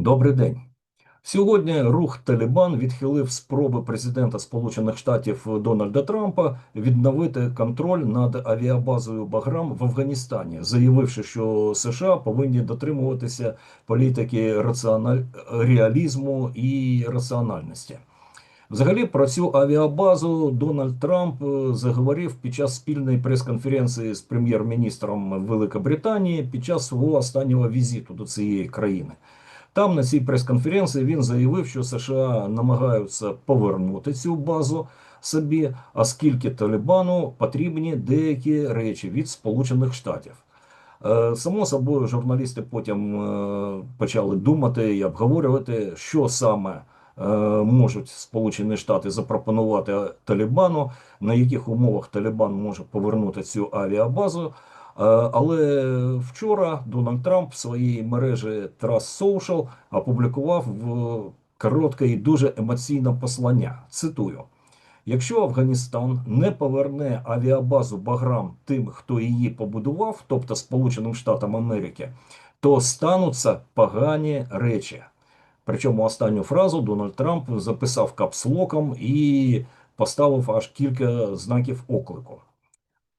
Добрий день. Сьогодні рух Талібан відхилив спроби президента Сполучених Штатів Дональда Трампа відновити контроль над авіабазою Баграм в Афганістані, заявивши, що США повинні дотримуватися політики раціональ... реалізму і раціональності. Взагалі про цю авіабазу Дональд Трамп е, заговорив під час спільної прес-конференції з прем'єр-міністром Великобританії під час свого останнього візиту до цієї країни. Там на цій прес-конференції він заявив, що США намагаються повернути цю базу собі, оскільки Талібану потрібні деякі речі від Сполучених Штатів. Е, Само собою, журналісти потім е, почали думати і обговорювати, що саме е, можуть Сполучені Штати запропонувати Талібану, на яких умовах Талібан може повернути цю авіабазу. Е, Але вчора Дональд Трамп в своїй мережі Trust Social опублікував коротке і дуже емоційне послання. Цитую: якщо Афганістан не поверне авіабазу Баграм тим, хто її побудував, тобто Сполученим Штатам Америки, то стануться погані речі. Причому останню фразу Дональд Трамп записав капслоком і поставив аж кілька знаків оклику.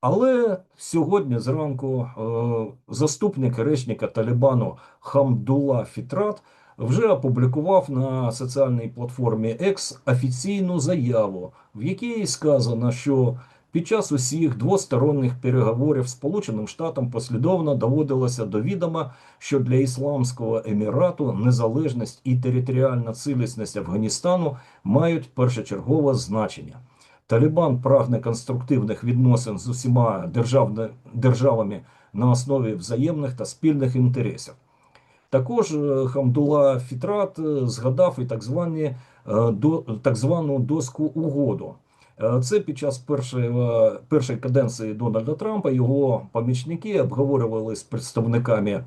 Але сьогодні зранку е, заступник речника Талібану Хамдула Фітрат вже опублікував на соціальній платформі X офіційну заяву, в якій сказано, що під час усіх двосторонніх переговорів Сполученим Штатам послідовно доводилося до відома, що для Ісламського Емірату незалежність і територіальна цілісність Афганістану мають першочергове значення. Талібан прагне конструктивних відносин з усіма державами на основі взаємних та спільних інтересів. Також е, Хамдула Фітрат е, згадав і так, звані, е, так звану доску угоду. Це під час першої, першої каденції Дональда Трампа його помічники обговорювали з представниками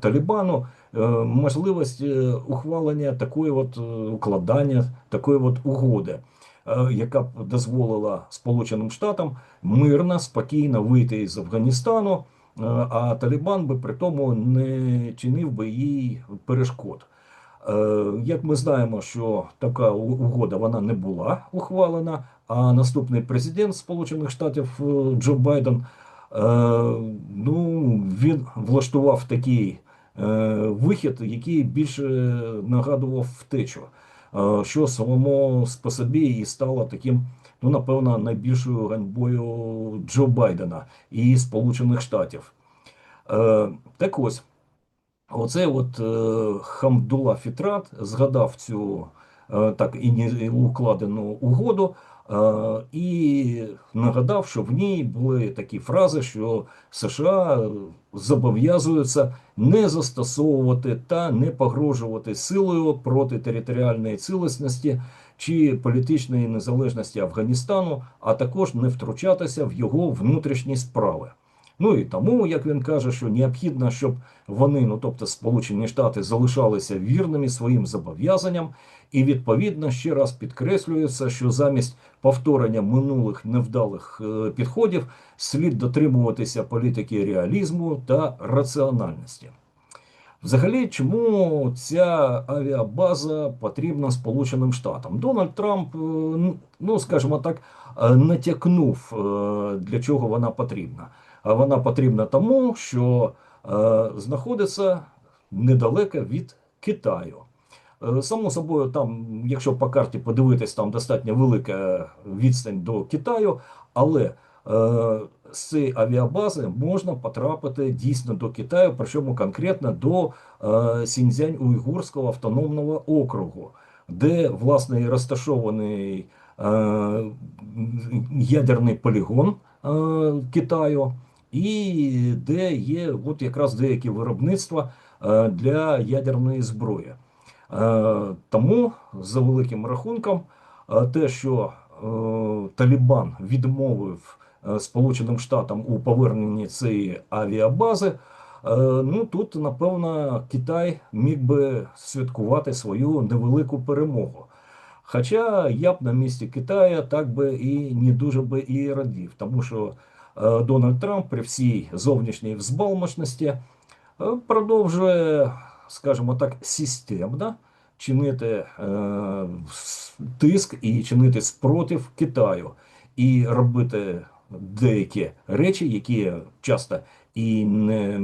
Талібану можливість ухвалення такої от укладання такої от угоди яка б дозволила Сполученим Штатам мирно, спокійно вийти з Афганістану, е, а Талібан би при тому не чинив би їй перешкод. Е, Як ми знаємо, що така угода вона не була ухвалена, а наступний президент Сполучених Штатів е, Джо Байден е, ну, він влаштував такий е, вихід, який більше нагадував втечу е, що самому по собі і стало таким, ну напевно, найбільшою ганьбою Джо Байдена і Сполучених Штатів. Е, Так ось, оцей от е, Хамдула Фітрат згадав цю е, так і укладену угоду. Е, І нагадав, що в ній були такі фрази, що США зобов'язуються не застосовувати та не погрожувати силою проти територіальної цілісності чи політичної незалежності Афганістану, а також не втручатися в його внутрішні справи. Ну і тому, як він каже, що необхідно, щоб вони, ну тобто Сполучені Штати, залишалися вірними своїм зобов'язанням, і відповідно ще раз підкреслюється, що замість повторення минулих невдалих е, підходів слід дотримуватися політики реалізму та раціональності. Взагалі, чому ця авіабаза потрібна Сполученим Штатам? Дональд Трамп, е, ну скажімо так, натякнув, е, для чого вона потрібна. Вона потрібна тому, що е, знаходиться недалеко від Китаю. Е, Само собою, там, якщо по карті подивитись, там достатньо велика відстань до Китаю, але е, з цієї авіабази можна потрапити дійсно до Китаю, причому конкретно до е, Сіньцзянь-Уйгурського автономного округу, де власне розташований е, ядерний полігон е, Китаю, і де є от якраз деякі виробництва е, для ядерної зброї. Е, Тому, за великим рахунком, е, те, що е, Талібан відмовив е, Сполученим Штатам у поверненні цієї авіабази, е, ну тут, напевно, Китай міг би святкувати свою невелику перемогу. Хоча я б на місці Китая так би і не дуже би і радів, тому що Дональд Трамп при всій зовнішній взбалмошності е, продовжує скажімо так, системно чинити е, тиск і чинити спротив Китаю, і робити деякі речі, які часто і не,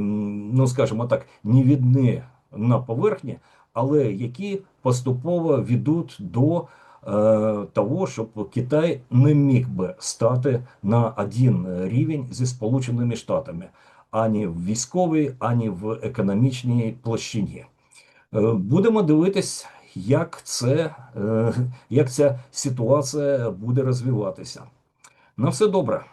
ну скажімо так, не видні на поверхні, але які поступово ведуть до е, того, щоб Китай не міг би стати на один рівень зі Сполученими Штатами ані в військовій, ані в економічній площині. Е, Будемо дивитись, як це, е, як ця ситуація буде розвиватися. На все добре.